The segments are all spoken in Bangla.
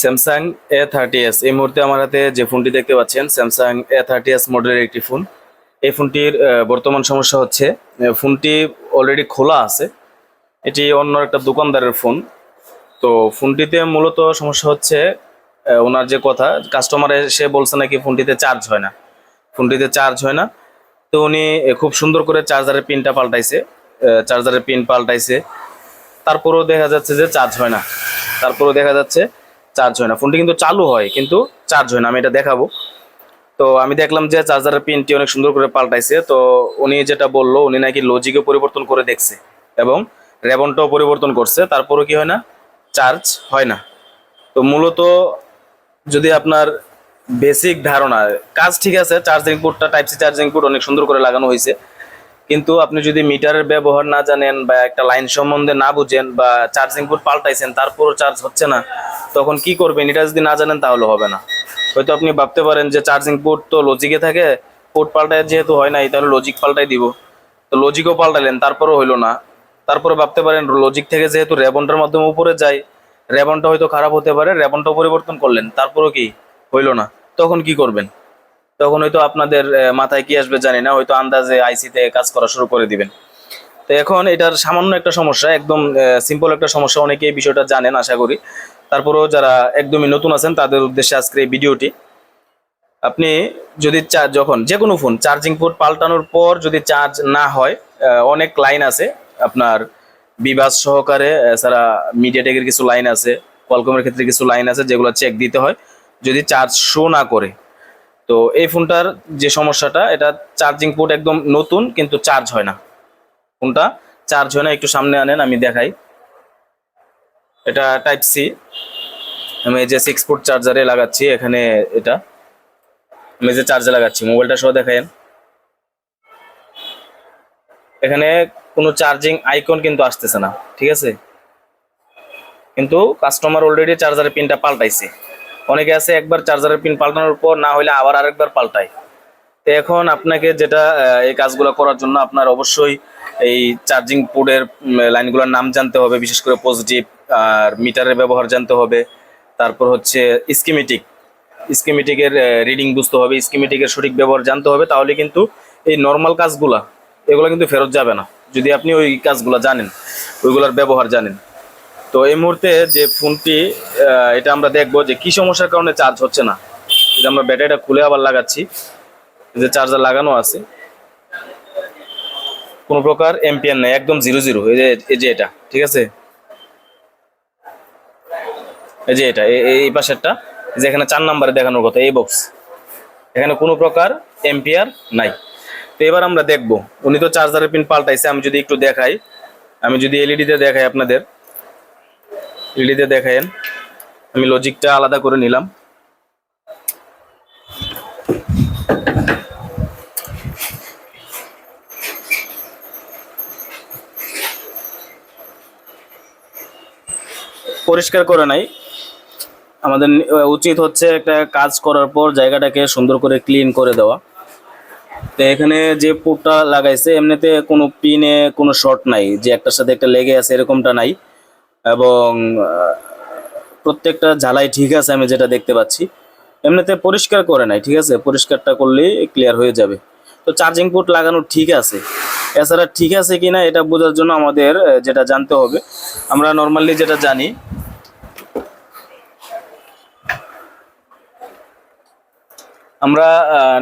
স্যামসাং এ থার্টি এস এই মুহূর্তে আমার হাতে যে ফোনটি দেখতে পাচ্ছেন স্যামসাং এ থার্টি এস মডেলের একটি ফোন। এই ফোনটির বর্তমান সমস্যা হচ্ছে ফোনটি অলরেডি খোলা আছে। এটি অন্য একটা দোকানদারের ফোন। তো ফোনটিতে মূলত সমস্যা হচ্ছে ওনার যে কথা কাস্টমার সে বলছে নাকি ফোনটিতে চার্জ হয় না। ফোনটিতে চার্জ হয় না। তো উনি খুব সুন্দর করে চার্জারের পিনটা পাল্টাইছে। চার্জারের পিন পাল্টাইছে। তারপরেও দেখা যাচ্ছে যে চার্জ হয় না। তারপরেও দেখা যাচ্ছে চার্জ হয় না। ফোনটি কিন্তু চালু হয়, কিন্তু চার্জ হয় না। আমি এটা দেখাবো। তো আমি দেখলাম যে চার্জারের পিনটি অনেক সুন্দর করে পাল্টাইছে। তো উনি যেটা বলল, উনি নাকি লজিকে পরিবর্তন করে দেখছে এবং রেবনটাও পরিবর্তন করছে। তারপরেও কি হয় না? চার্জ হয় না। তো মূলত যদি আপনার বেসিক ধারণা, কাজ ঠিক আছে চার্জিং পোর্টটা টাইপ সি চার্জিং পোর্ট অনেক সুন্দর করে লাগানো হয়েছে। কিন্তু আপনি যদি মিটারের ব্যবহার না জানেন বা একটা লাইন সম্বন্ধে না বুঝেন বা চার্জিং পোর্ট পাল্টাইছেন, তারপরও চার্জ হচ্ছে না। তখন কি করবেন? এটা যদি না জানেন তাহলে হবে না। হয়তো আপনি ভাবতে পারেন যে চার্জিং পোর্ট তো লজিকে থাকে পোর্ট পাল্টায় যেহেতু হয় নাই, তাহলে লজিক পাল্টাই দিব। তো লজিকও পাল্টালেন, তারপরও হইল না। তারপরে ভাবতে পারেন লজিক থেকে যেহেতু রেবনটার মাধ্যমে উপরে যায়, রেবনটা হয়তো খারাপ হতে পারে রেবনটাও পরিবর্তন করলেন, তারপরও কি? হইল না। তখন কি করবেন? তখন হয়তো আপনাদের মাথায় কি আসবে জানি না, হয়তো আন্দাজে আইসিতে কাজ করা শুরু করে দিবেন। তো এখন এটার সামান্য একটা সমস্যা, একদম সিম্পল একটা সমস্যা অনেকে এই বিষয়টা জানেন, আশা করি। তারপরেও যারা একদমই নতুন আছেন, তাদের উদ্দেশ্যে আজকের এই ভিডিওটি। আপনি যদি যখন যে কোনো ফোন চার্জিং পোর্ট পাল্টানোর পর যদি চার্জ না হয় অনেক লাইন আছে। আপনার বিবাস সহকারে এছাড়া মিডিয়াটেকের কিছু লাইন আছে কলকমের ক্ষেত্রে কিছু লাইন আছে, যেগুলো চেক দিতে হয়, যদি চার্জ শো না করে। তো এই ফোনটার যে সমস্যাটা, এটা চার্জিং পোর্ট একদম নতুন, কিন্তু চার্জ হয় না। ফোনটা চার্জ হয় না, একটু সামনে আনেন, আমি দেখাই। এটা টাইপ সি আমি এই যে সিক্স ফুট চার্জারে লাগাচ্ছি, এখানে এটা। আমি যে চার্জে লাগাচ্ছি মোবাইলটা সহ দেখেন এখানে কোনো চার্জিং আইকন কিন্তু আসতেছে না, ঠিক আছে? কিন্তু কাস্টমার অলরেডি চার্জারের পিনটা পাল্টাইছে। অনেকে আছে একবার চার্জারের পিন পাল্টানোর পর, না হলে আবার আরেকবার পাল্টায়। তো এখন আপনাকে যেটা এই কাজগুলো করার জন্য আপনার অবশ্যই এই চার্জিং পোর্টের লাইনগুলোর নাম জানতে হবে, বিশেষ করে পজিটিভ আর মিটারের ব্যবহার জানতে হবে। তারপর হচ্ছে স্কিমেটিক স্কিমেটিকের রিডিং বুঝতে হবে স্কিমেটিকের সঠিক ব্যবহার জানতে হবে, তাহলে কিন্তু এই নর্মাল কাজগুলা, এগুলো কিন্তু ফেরত যাবে না। যদি আপনি ওই কাজগুলো জানেন, ওইগুলোর ব্যবহার জানেন। তো এই মুহূর্তে যে ফোনটি এটা আমরা দেখব যে কি সমস্যার কারণে চার্জ হচ্ছে না। যে আমরা ব্যাটারিটা খুলে আবার লাগাচ্ছি। যে চার্জার লাগানো আছে। কোনো প্রকার এম্পিয়ার নেই, একদম জিরো জিরো এই যে এটা, ঠিক আছে? এই যে এটা এই পাশেরটা, এই যে এখানে চার নাম্বারে দেখানোর কথা, এই বক্স এখানে কোনো প্রকার এম্পিয়ার নাই। তো এবার আমরা দেখব, উনি তো চার্জারের পিন পাল্টাইছে, আমি যদি একটু দেখাই, আমি যদি এলইডিতে দেখাই আপনাদের। এলইডিতে দেখায়েন আমি লজিকটা আলাদা করে নিলাম। পরিষ্কার করে নাই। আমাদের উচিত হচ্ছে একটা কাজ করার পর জায়গাটাকে সুন্দর করে ক্লিন করে দেওয়া। তো এখানে যে পোর্টটা লাগাইছে, এমনিতে কোনো পিনে কোনো শর্ট নাই, যে একটার সাথে একটা লেগে আছে এরকমটা নাই। এবং প্রত্যেকটা ঝালাই ঠিক আছে আমি যেটা দেখতে পাচ্ছি। এমনিতে পরিষ্কার করে নাই, ঠিক আছে? পরিষ্কারটা করলেই ক্লিয়ার হয়ে যাবে। তো চার্জিং পোর্ট লাগানো ঠিক আছে। এছাড়া ঠিক আছে কিনা এটা বোঝার জন্য আমাদের যেটা জানতে হবে। আমরা নর্মালি যেটা জানি আমরা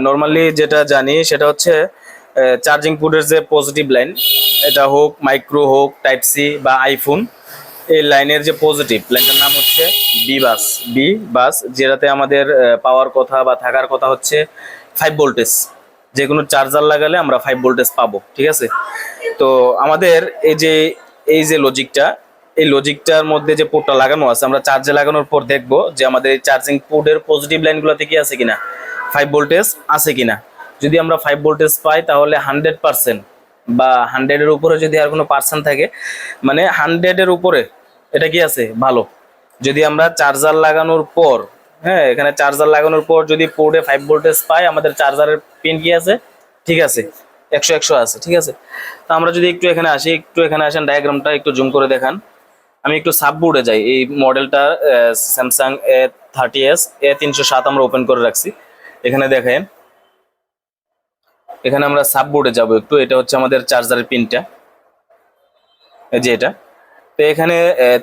নর্মালি যেটা জানি সেটা হচ্ছে চার্জিং পোর্টের যে পজিটিভ লাইন এটা হোক মাইক্রো হোক টাইপ সি বা আইফোন এই লাইনের যে পজিটিভ লাইনটার নাম হচ্ছে বি বাস বি বাস যেটাতে আমাদের পাওয়ার কথা বা থাকার কথা হচ্ছে ফাইভ ভোল্টেজ যে কোনো চার্জার লাগালে আমরা ফাইভ ভোল্টেজ পাবো, ঠিক আছে? তো আমাদের এই যে এই যে লজিকটা এই লজিকটার মধ্যে যে পোর্টটা লাগানো আছে, আমরা চার্জে লাগানোর পর দেখব যে আমাদের এই চার্জিং পোর্টের পজিটিভ লাইনগুলোতে কি আছে কিনা ফাইভ ভোল্টেজ আছে কিনা। যদি আমরা ফাইভ ভোল্টেজ পাই, তাহলে হান্ড্রেড পার্সেন্ট বা হান্ড্রেডের উপরে যদি আর কোনো পার্সেন্ট থাকে মানে হান্ড্রেডের উপরে, এটা কি আছে? ভালো। যদি আমরা চার্জার লাগানোর পর হ্যাঁ এখানে চার্জার লাগানোর পর যদি পোর্টে ফাইভ ভোল্টেজ পাই, আমাদের চার্জারের পিন কি আছে? ঠিক আছে, একশো একশো আছে, ঠিক আছে। তো আমরা যদি একটু এখানে আসি, একটু এখানে আসেন ডায়াগ্রামটা একটু জুম করে দেখান। আমি একটু সাববোর্ডে যাই। এই মডেলটা Samsung A thirty S A তিনশো সাত আমরা ওপেন করে রাখছি। এখানে দেখেন, এখানে আমরা সাববোর্ডে যাব একটু। এটা হচ্ছে আমাদের চার্জারের পিনটা এই যে এটা। তো এখানে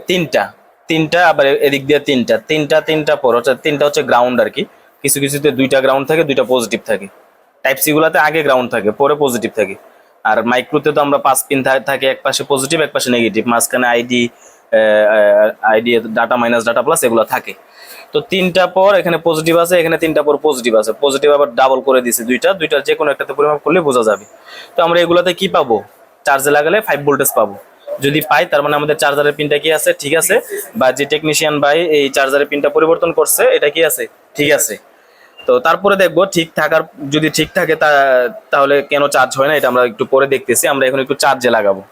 তিনটা। তিনটা, আবার এদিক দিয়ে তিনটা। তিনটা তিনটা পর হচ্ছে তিনটা হচ্ছে গ্রাউন্ড আর কি। কিছু কিছুতে দুইটা গ্রাউন্ড থাকে, দুইটা পজিটিভ থাকে। টাইপ সি গুলাতে আগে গ্রাউন্ড থাকে, পরে পজিটিভ থাকে। আর মাইক্রোতে তো আমরা পাঁচ পিন থাকে, এক পাশে পজিটিভ এক পাশে নেগেটিভ মাঝখানে ID ID data minus data plus এগুলো থাকে। তো তিনটা পর এখানে পজিটিভ আছে, এখানে তিনটা পর পজিটিভ আছে। পজিটিভ আবার ডাবল করে দিছে দুইটা দুইটা যে কোনো একটাতে পরিমাপ করলে বোঝা যাবে। তো আমরা এগুলাতে কি পাবো? চার্জে লাগালে ফাইভ ভোল্টেজ পাবো। যদি পাই, তার মানে আমাদের চার্জারের পিনটা কি আছে? ঠিক আছে। বা যে টেকনিশিয়ান ভাই এই চার্জারের পিনটা পরিবর্তন করছে, এটা কি আছে? ঠিক আছে। তো তারপরে দেখব ঠিক থাকার, যদি ঠিক থাকে তা- তাহলে কেন চার্জ হয় না? এটা আমরা একটু পরে দেখতেছি। আমরা এখন একটু চার্জে লাগাবো।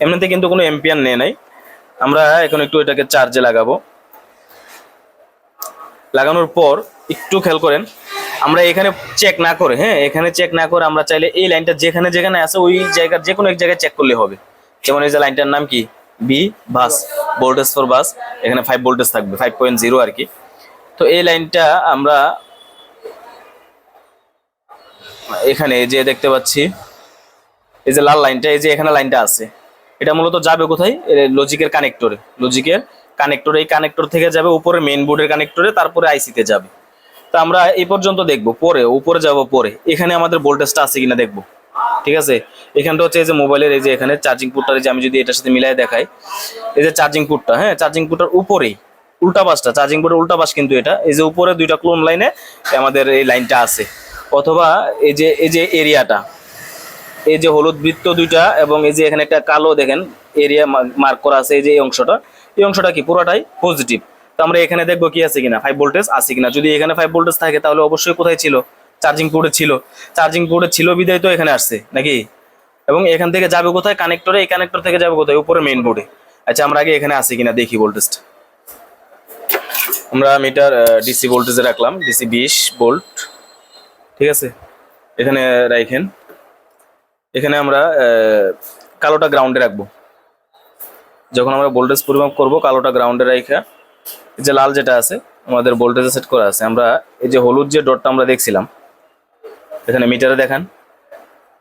এমনিতে কিন্তু কোনো এম্পিয়ার নেই নাই। আমরা এখন একটু এটাকে চার্জে লাগাবো। লাগানোর পর একটু খেয়াল করেন, আমরা এখানে চেক না করে হ্যাঁ এখানে চেক না করে আমরা চাইলে এই লাইনটা যেখানে যেখানে আছে ওই জায়গার যে কোনো এক জায়গায় চেক করলে হবে। যেমন এই যে লাইনটার নাম কি? B bus voltage for bus এখানে ফাইভ ভোল্টেজ থাকবে ফাইভ পয়েন্ট জিরো আর কি। তো এই লাইনটা আমরা এখানে যে দেখতে পাচ্ছি, এই যে লাল লাইনটা, এই যে এখানে লাইনটা আছে। এটা মূলত যাবে কোথায়? লজিকের কানেক্টরে লজিকের কানেক্টরে এই কানেক্টর থেকে যাবে উপরে মেইন বোর্ডের কানেক্টরে তারপরে আইসিতে যাবে। তো আমরা এই পর্যন্ত দেখব, পরে, উপরে যাব, পরে। এখানে আমাদের ভোল্টেজটা আছে কিনা দেখব। ঠিক আছে? এখানটা হচ্ছে এই যে মোবাইলের এই যে এখানে চার্জিং পুটটা যে আমি যদি এটার সাথে মিলাই দেখাই, এই যে চার্জিং পুটটা হ্যাঁ চার্জিং পুটটার উপরেই, উল্টা পাশটা চার্জিং বোর্ডের উল্টা পাশ কিন্তু এটা। এই যে উপরে দুইটা ক্লোন লাইনে আমাদের এই লাইনটা আছে। অথবা এই যে এই যে এরিয়াটা এই যে হলুদ বৃত্ত দুইটা এবং এই যে এখানে একটা কালো দেখেন এরিয়া মার্ক করা আছে এই যে এই অংশটা। এই অংশটা কি? পুরোটাই পজিটিভ তো আমরা এখানে দেখব কি আছে কিনা? ফাইভ ভোল্টেজ আছে কিনা? যদি এখানে ফাইভ ভোল্টেজ থাকে, তাহলে অবশ্যই কোথায় ছিল? চার্জিং পোর্টে ছিল। চার্জিং পোর্টে ছিল বিদায় তো এখানে আসছে, নাকি? এবং এখান থেকে যাবে কোথায়? কানেক্টরে এই কানেক্টর থেকে যাবে কোথায়? উপরে মেইন বোর্ডে আচ্ছা আমরা আগে এখানে আছে কিনা দেখি ভোল্টেজটা আমরা মিটার ডিসি ভোল্টেজে রাখলাম ডিসি বিশ ভোল্ট ঠিক আছে? এখানে রাখেন এখানে আমরা কালোটা গ্রাউন্ডে রাখব। যখন আমরা ভোল্টেজ পরিমাপ করব কালোটা গ্রাউন্ডে রাখা এই যে লাল যেটা আছে আমাদের ভোল্টেজ সেট করা আছে আমরা এই যে হলুদ যে ডটটা আমরা দেখছিলাম এখানে মিটারে দেখান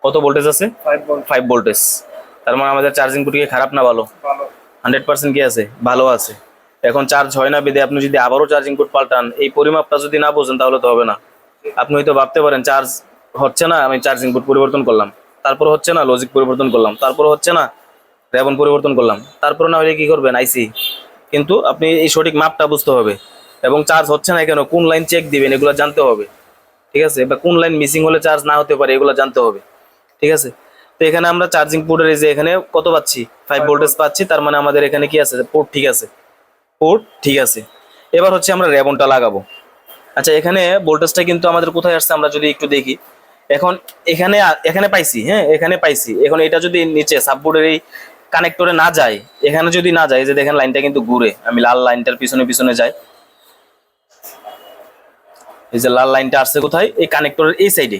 কত ভোল্টেজ আছে? ফাইভ ভোল্ট ভোল্টেজ তার মানে আমাদের চার্জিং পুটি কি খারাপ না ভালো? হান্ড্রেড পার্সেন্ট কি আছে? ভালো আছে। এখন চার্জ হয় না বেদে আপনি যদি আবারও চার্জিং পোর্ট পাল্টান এই পরিমাপটা যদি না বোঝেন তাহলে তো হবে না। আপনি হয়তো ভাবতে পারেন চার্জ হচ্ছে না আমি চার্জিং পোর্ট পরিবর্তন করলাম। তারপর হচ্ছে না লজিক পরিবর্তন করলাম। তারপর হচ্ছে না র্যাবন পরিবর্তন করলাম। তারপর না হলে কি করবেন? আইসি কিন্তু আপনি এই সঠিক মাপটা বুঝতে হবে। এবং চার্জ হচ্ছে না কেন? কোন লাইন চেক দিবেন? এগুলো জানতে হবে। ঠিক আছে? বা কোন লাইন মিসিং হলে চার্জ না হতে পারে এগুলো জানতে হবে। ঠিক আছে? তো এখানে আমরা চার্জিং পোর্টের এই যে এখানে কত পাচ্ছি? ফাইভ ভোল্টেজ পাচ্ছি। তার মানে আমাদের এখানে কি আছে? পোর্ট ঠিক আছে। পোর্ট ঠিক আছে। এবার হচ্ছে আমরা রেবনটা লাগাবো। আচ্ছা এখানে ভোল্টেজটা কিন্তু আমাদের কোথায় আসছে? আমরা যদি একটু দেখি। এখন এখানে এখানে পাইছি হ্যাঁ এখানে পাইছি। এখন এটা যদি নিচে সাববোর্ডের এই কানেক্টরে না যায় এখানে যদি না যায় যে দেখেন লাইনটা কিন্তু ঘুরে আমি লাল লাইনটার পিছনে পিছনে যাই। এই যে লাল লাইনটা আসছে কোথায়? এই কানেক্টরের এই সাইডে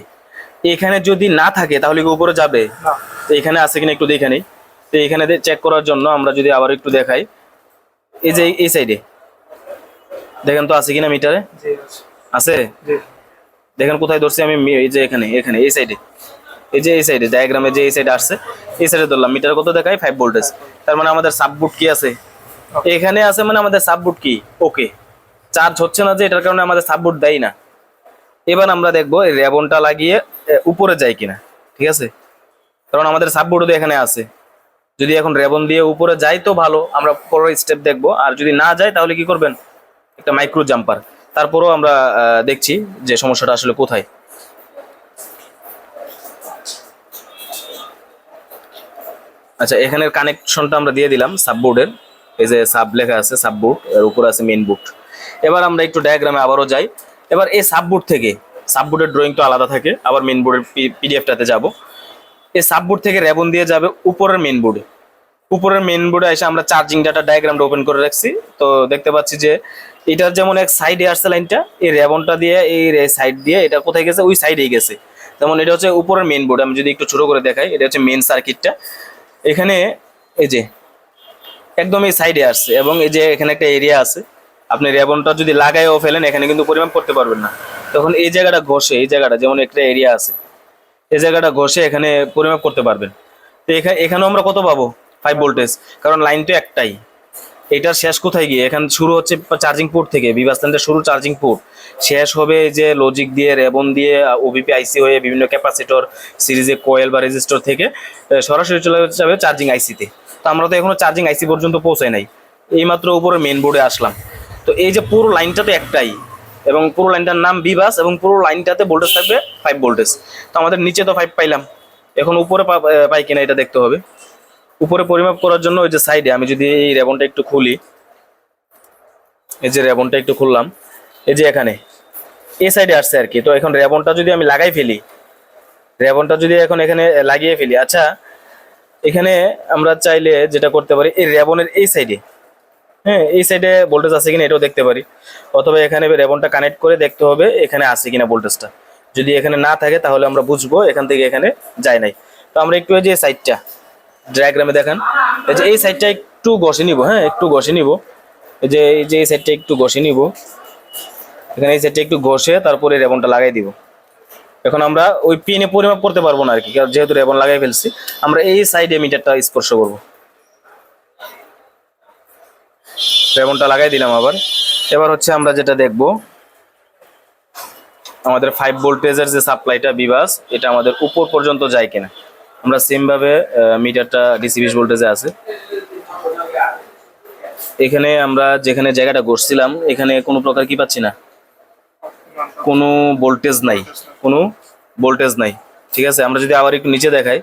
এখানে যদি না থাকে তাহলে কি উপরে যাবে? না। তো এখানে আছে কিনা একটু দেখে নেই। তো এখানে চেক করার জন্য আমরা যদি আবার একটু দেখাই। এই যে এই সাইডে দেখেন তো আছে কিনা মিটারে জি আছে। আছে? জি। দেখেন কোথায় ধরছি আমি এই যে এখানে এখানে এই সাইডে এই যে এই সাইডে ডায়াগ্রামে যে এই সাইডে আসছে এই সাইডে ধরলাম। মিটার কত দেখায়? ফাইভ ভোল্টেজ তার মানে আমাদের সাববুট কি আছে? এখানে আছে মানে আমাদের সাববুট কি? ওকে চার্জ হচ্ছে না যে এটার কারণে আমাদের সাববুট দেয় না। এবার আমরা দেখব এই রেবনটা লাগিয়ে উপরে যায় কিনা। ঠিক আছে? কারণ আমাদের সাববুটও তো এখানে আছে। যদি এখন রেবন দিয়ে উপরে যাই তো ভালো। আমরা পরের স্টেপ দেখব। আর যদি না যায় তাহলে কি করবেন? একটা মাইক্রো জাম্পার তারপরেও আমরা দেখছি যে সমস্যাটা আসলে কোথায়। আচ্ছা এখানের কানেকশনটা আমরা দিয়ে দিলাম সাববোর্ডের এই যে সাব লেখা আছে সাববোর্ড এর উপর আছে মেইন বোর্ড এবার আমরা একটু ডায়াগ্রামে আবারও যাই। এবার এই সাববোর্ড থেকে সাববোর্ডের ড্রয়িংটা আলাদা থাকে, আবার মেইন বোর্ডের পিডিএফটাতে যাব। এই সাববোর্ড থেকে রেবন দিয়ে যাবে উপরের মেইন বোর্ডে উপরের মেন বোর্ডে এসে আমরা চার্জিং ডাটা ডায়াগ্রামটা ওপেন করে রাখছি। তো দেখতে পাচ্ছি যে এটার যেমন এক সাইডে আসছে লাইনটা এই রেবনটা দিয়ে, এই সাইড দিয়ে এটা কোথায় গেছে? ওই সাইডেই গেছে। যেমন এটা হচ্ছে উপরের মেন বোর্ড আমি যদি একটু ছোট করে দেখাই, এটা হচ্ছে মেইন সার্কিটটা এখানে এই যে একদম এই সাইডে আসছে এবং এই যে এখানে একটা এরিয়া আছে। আপনি রেবনটা যদি লাগাইও ফেলেন, এখানে কিন্তু পরিমাপ করতে পারবেন না। তখন এই জায়গাটা ঘষে, এই জায়গাটা যেমন একটা এরিয়া আছে, এই জায়গাটা ঘষে এখানে পরিমাপ করতে পারবেন। তো এখানে এখানেও আমরা কত পাবো? ফাইভ ভোল্টেজ কারণ লাইন তো একটাই। এটার শেষ কোথায় গিয়ে? এখানে শুরু হচ্ছে চার্জিং পোর্ট থেকে বিভাস স্ট্যান্ডের শুরু চার্জিং পোর্ট শেষ হবে যে লজিক দিয়ে রেবন দিয়ে ওবিপি আইসি হয়ে বিভিন্ন ক্যাপাসিটর সিরিজে কোয়েল বা রেজিস্টর থেকে সরাসরি চলে যাবে চার্জিং আইসিতে তো। আমরা তো এখনও চার্জিং আইসি পর্যন্ত পৌঁছাই নাই। এইমাত্র উপরে মেন বোর্ডে আসলাম। তো এই যে পুরো লাইনটা তো একটাই, এবং পুরো লাইনটার নাম বিভাস এবং পুরো লাইনটাতে ভোল্টেজ থাকবে ফাইভ ভোল্টেজ তো আমাদের নিচে তো ফাইভ পাইলাম। এখন উপরে পাই কিনা এটা দেখতে হবে। উপরে পরিমাপ করার জন্য ওই যে সাইডে, আমি যদি এই রেবনটা একটু খুলি, এই যে রেবনটা একটু খুললাম, এই যে এখানে, এই সাইডে আসছে আর কি। তো এখন রেবনটা যদি আমি লাগাই ফেলি, রেবনটা যদি এখন এখানে লাগিয়ে ফেলি আচ্ছা এখানে আমরা চাইলে যেটা করতে পারি, এই রেবনের এই সাইডে হ্যাঁ এই সাইডে ভোল্টেজ আছে কিনা এটাও দেখতে পারি। অথবা এখানে রেবনটা কানেক্ট করে দেখতে হবে এখানে আছে কিনা ভোল্টেজটা যদি এখানে না থাকে, তাহলে আমরা বুঝব এখান থেকে এখানে যায় নাই। তো আমরা একটু যে সাইডটা ডায়াগ্রামে দেখেন। এই যে এই সাইডটা একটু ঘষে নিব হ্যাঁ একটু ঘষে নিব। এই যে এই যে এই সাইডটা একটু ঘষে নিব। এখানে এই সাইডটা একটু ঘষে তারপরে রেবনটা লাগাই দিব। এখন আমরা ওই পিনে পরিমাপ করতে পারব না আর কি, কারণ যেহেতু রেবন লাগাই ফেলছি, আমরা এই সাইডে মিটারটা স্পর্শ করব। রেবনটা লাগাই দিলাম আবার। এবার হচ্ছে আমরা যেটা দেখব, আমাদের ফাইভ ভোল্টেজের যে সাপ্লাইটা বিবাস এটা আমাদের উপর পর্যন্ত যায় কিনা। আমরা সেম ভাবে মিটারটা ডিসি বিশ ভোল্টেজে আছে। এখানে আমরা যেখানে জায়গাটা গড়ছিলাম এখানে কোনো প্রকার কি পাচ্ছি না। কোনো ভোল্টেজ নাই, কোনো ভোল্টেজ নাই, ঠিক আছে? আমরা যদি আবার একটু নিচে দেখাই,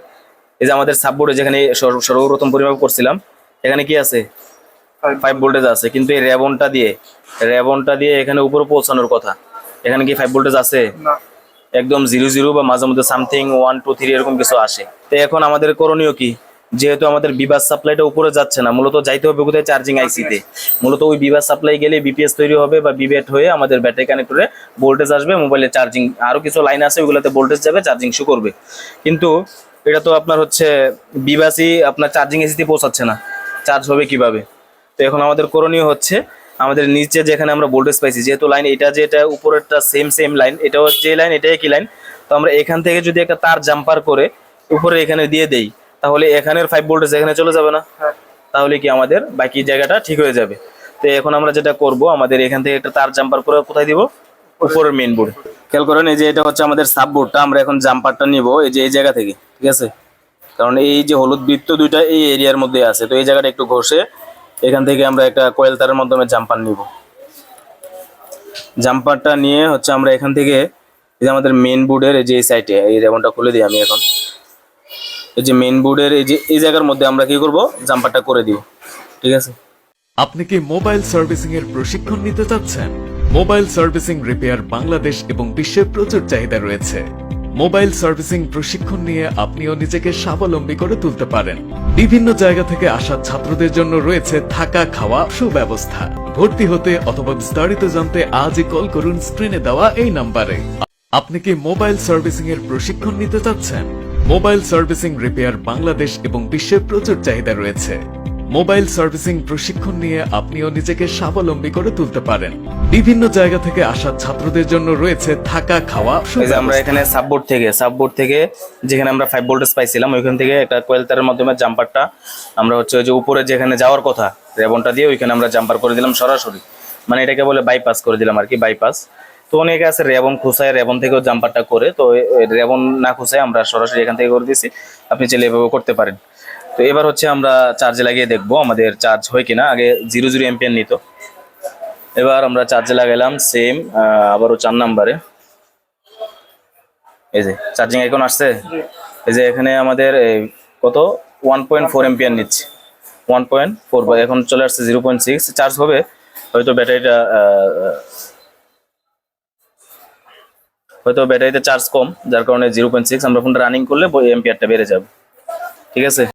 এই যে আমাদের সাববোর্ডে যেখানে সর্বপ্রথম পরিমাপ করছিলাম, এখানে কি আছে? ফাইভ ভোল্টেজ আছে, কিন্তু এই রেবনটা দিয়ে রেবনটা দিয়ে এখানে উপরে পৌঁছানোর কথা। এখানে কি ফাইভ ভোল্টেজ আছে? একদম জিরো জিরো বা মাঝে মধ্যে সামথিং ওয়ান টু থ্রি এরকম কিছু আসে। তো এখন আমাদের করণীয় কি? যেহেতু আমাদের বিবাস সাপ্লাইটা উপরে যাচ্ছে না মূলত যাইতে হবে কোথায়? চার্জিং আইসিতে মূলত ওই বিবাস সাপ্লাই গেলে বিপিএস তৈরি হবে বা বিবেট হয়ে আমাদের ব্যাটারি কানেক্টরে ভোল্টেজ আসবে মোবাইলে চার্জিং আরও কিছু লাইন আছে ওগুলোতে ভোল্টেজ যাবে চার্জিং শু করবে। কিন্তু এটা তো আপনার হচ্ছে বিবাসই আপনার চার্জিং এসিতে পৌঁছাচ্ছে না। চার্জ হবে কীভাবে? তো এখন আমাদের করণীয় হচ্ছে আমাদের নিচে যেখানে আমরা ভোল্টেজ পাইছি যেহেতু লাইন এটা যে এটা উপরেরটা সেম সেম লাইন এটাও যে লাইন এটাই একই লাইন তো আমরা এখান থেকে যদি একটা তার জাম্পার করে উপরে এখানে দিয়ে দেই তাহলে এখানের ফাইভ ভোল্টেজ এখানে চলে যাবে না? হ্যাঁ। তাহলে কি আমাদের বাকি জায়গাটা ঠিক হয়ে যাবে। তো এখন আমরা যেটা করব আমাদের এখান থেকে একটা তার জাম্পার করে কোথায় দিব? উপরের মেন বোর্ড খেয়াল করেন এই যে এটা হচ্ছে আমাদের সাব বোর্ডটা আমরা এখন জাম্পারটা নিব এই যে এই জায়গা থেকে ঠিক আছে? কারণ এই যে হলুদ বৃত্ত দুইটা এই এরিয়ার মধ্যে আছে তো এই জায়গাটা একটু ঘষে এখান থেকে আমরা একটা কয়েল তারের মাধ্যমে জাম্পার নিব। জাম্পারটা নিয়ে হচ্ছে আমরা এখান থেকে এই যে আমাদের মেইন বোর্ডের এই যে এই সাইডে এই রেবনটা খুলে দিই আমি এখন। এই যে মেইন বোর্ডের এই যে, এই জায়গার মধ্যে আমরা কি করব? জাম্পারটা করে দিব। ঠিক আছে? আপনি কি মোবাইল সার্ভিসিং এর প্রশিক্ষণ নিতে চাচ্ছেন? মোবাইল সার্ভিসিং রিপেয়ার বাংলাদেশ এবং বিশ্বে প্রচুর চাহিদা রয়েছে। মোবাইল সার্ভিসিং প্রশিক্ষণ নিয়ে আপনিও নিজেকে স্বাবলম্বী করে তুলতে পারেন। বিভিন্ন জায়গা থেকে আসা ছাত্রদের জন্য রয়েছে থাকা খাওয়া সুব্যবস্থা। ভর্তি হতে অথবা বিস্তারিত জানতে আজই কল করুন স্ক্রিনে দেওয়া এই নাম্বারে। আপনি কি মোবাইল সার্ভিসিং এর প্রশিক্ষণ নিতে চাচ্ছেন? মোবাইল সার্ভিসিং রিপেয়ার বাংলাদেশ এবং বিশ্বে প্রচুর চাহিদা রয়েছে। মোবাইল সার্ভিসিং প্রশিক্ষণ নিয়ে আপনিও নিজেকে স্বাবলম্বী করে তুলতে পারেন। বিভিন্ন জায়গা থেকে আসা ছাত্রদের জন্য রয়েছে থাকা খাওয়া আমরা এখানে সাববোর্ড থেকে সাববোর্ড থেকে যেখানে আমরা ফাইভ ভোল্টেজ পাইছিলাম ওইখান থেকে একটা কোয়েল তারের মাধ্যমে জাম্পারটা আমরা হচ্ছে ওই যে উপরে যেখানে যাওয়ার কথা রেবনটা দিয়ে ওইখানে আমরা জাম্পার করে দিলাম সরাসরি। মানে এটাকে বলে বাইপাস করে দিলাম আর কি বাইপাস তো অনেকে আছে রেবন খুসায় রেবন থেকেও জাম্পারটা করে তো রেবন না খুসায় আমরা সরাসরি এখান থেকে করে দিয়েছি। আপনি চাইলে এভাবে করতে পারেন। তো এবার হচ্ছে আমরা চার্জে লাগিয়ে দেখব আমাদের চার্জ হয় কিনা। আগে জিরো জিরো এমপিএন নিত। এবার আমরা চার্জে লাগাইলাম সেম আবারও চার নাম্বারে। এই যে চার্জিং এখন আসছে? এই যে এখানে আমাদের কত? ওয়ান পয়েন্ট ফোর এমপিয়ার নিচ্ছে। ওয়ান পয়েন্ট ফোর এখন চলে আসছে জিরো পয়েন্ট সিক্স চার্জ হবে, হয়তো ব্যাটারিটা হয়তো ব্যাটারিতে চার্জ কম, যার কারণে জিরো পয়েন্ট সিক্স আমরা ফোনটা রানিং করলে এমপিয়ারটা বেড়ে যাবে। ঠিক আছে?